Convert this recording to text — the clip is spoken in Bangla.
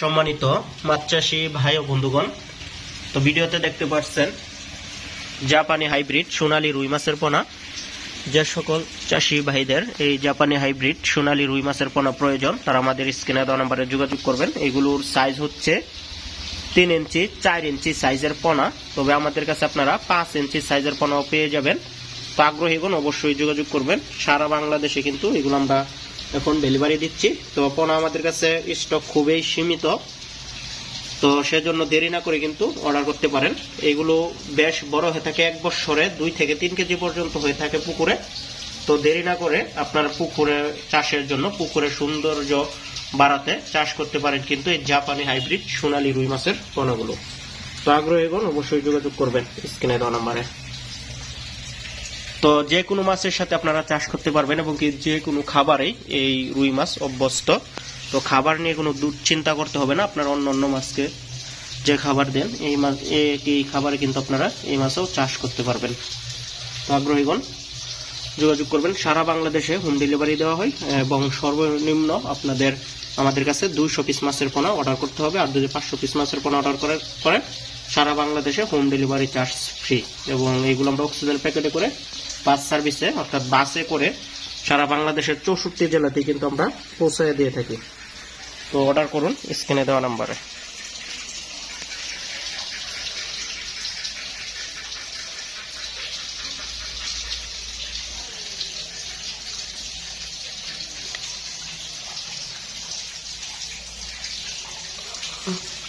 সম্মানিত মাছ চাষি ভাই ও বন্ধুগণ, তো ভিডিওতে দেখতে পাচ্ছেন জাপানি হাইব্রিড সোনালী রুই মাছের পোনা। যে সকল চাষি ভাইদের এই জাপানি হাইব্রিড সোনালী রুই মাছের পোনা প্রয়োজন, তারা আমাদের স্ক্রিনে দেওয়া নাম্বারে যোগাযোগ করবেন। এগুলোর সাইজ হচ্ছে তিন ইঞ্চি, চার ইঞ্চি সাইজের পোনা। তবে আমাদের কাছে আপনারা পাঁচ ইঞ্চি সাইজের পোনাও পেয়ে যাবেন। তো আগ্রহীগণ অবশ্যই যোগাযোগ করবেন। সারা বাংলাদেশে কিন্তু এগুলো আমরা এখন ডেলিভারি দিচ্ছি। তো পোনা আমাদের কাছে স্টক খুবই সীমিত। তো সেজন্য দেরি না করে কিন্তু অর্ডার করতে পারেন। এগুলো বেশ বড় হয়ে থাকে এক বছরে, দুই থেকে তিন কেজি পর্যন্ত হয়ে থাকে পুকুরে। তো দেরি না করে আপনার পুকুরে চাষের জন্য, পুকুরে সৌন্দর্য বাড়াতে চাষ করতে পারেন কিন্তু এই জাপানি হাইব্রিড সোনালী রুই মাছের পোনাগুলো। তো আগ্রহীগণ অবশ্যই যোগাযোগ করবেন স্ক্রিনে দেওয়া নাম্বারে। তো যে কোনো মাছের সাথে আপনারা চাষ করতে পারবেন এবং কি যে কোনো খাবারেই এই রুই মাছ অভ্যস্ত, তো খাবার নিয়ে কোনো দুশ্চিন্তা করতে হবে না। আপনার অন্য অন্য মাছকে যে খাবার দেন, এই মাছ এই খাবারে কিন্তু আপনারা এই মাছও চাষ করতে পারবেন। তো আগ্রহীগণ, যোগাযোগ করবেন। সারা বাংলাদেশে হোম ডেলিভারি দেওয়া হয় এবং সর্বনিম্ন আপনাদের, আমাদের কাছে দুইশো পিস মাছের পোনা অর্ডার করতে হবে। আর যদি পাঁচশো পিস মাছের পোনা অর্ডার করে, করেন, সারা বাংলাদেশে হোম ডেলিভারি চার্জ ফ্রি। এবং এইগুলো আমরা অক্সিজেন প্যাকেটে করে বাস সার্ভিসে, অর্থাৎ বাসে করে সারা বাংলাদেশের চৌষট্টি জেলাতেই কিন্তু আমরা পৌঁছায় দিয়ে থাকি তো অর্ডার করুন স্ক্রিনে দেওয়া নাম্বারে Thank mm -hmm. you.